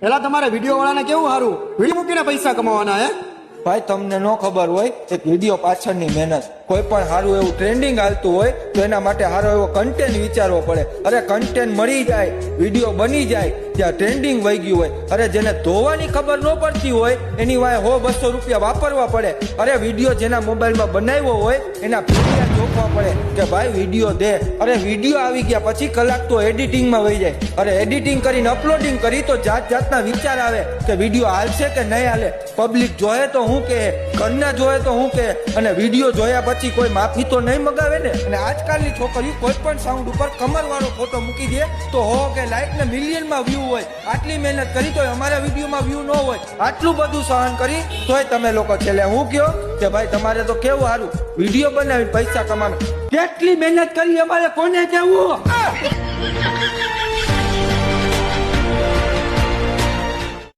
પેલા તમારે વીડિયો વાળાને કેવું સારું વીડિયો મૂકીને પૈસા કમાવાના, હે? ભાઈ, તમને ન ખબર હોય, એક વીડિયો પાછળની મહેનત. કોઈ પણ સારું એવું ટ્રેન્ડિંગ હાલતું હોય, તો એના માટે સારો એવો કન્ટેન્ટ વિચારવો પડે. અરે કન્ટેન્ટ મળી જાય વીડિયો બની જાય, ત્યાં ટ્રેન્ડિંગ વહી ગયું હોય. અરે જેને ધોવાની ખબર ન પડતી હોય, એની વાય હો બસો રૂપિયા વાપરવા પડે. અરે વીડિયો જેના મોબાઈલમાં બનાવ્યો હોય, એના પીડિયા જોખવા પડે કે ભાઈ વીડિયો દે. અરે વીડિયો આવી ગયા, પછી કલાક તો એડિટિંગમાં વહી જાય. અરે એડિટિંગ કરીને અપલોડિંગ કરી તો જાત જાતના વિચાર આવે કે વીડિયો હાલશે કે નહીં હાલે. પબ્લિક જોયે તો હું કહે, ઘરના જોયે તો હું કહે, અને વીડિયો જોયા પછી કોઈ માફી તો નહીં મગાવે ને? અને આજકાલની છોકરીઓ કોઈ પણ સાઉન્ડ ઉપર કમર વાળો ફોટો મૂકી દે તો હો કે લાઈક ને મિલિયનમાં વ્યૂ હોય. આટલી મહેનત કરી તો અમારા વિડીયોમાં વ્યૂ ન હોય. આટલું બધું સહન કરી તોય તમે લોકો છેલ્લે હું કયો કે ભાઈ તમારે તો કેવું સારું વીડિયો બનાવી પૈસા કમાવે. કેટલી મહેનત કરી અમારે? કોને કેવું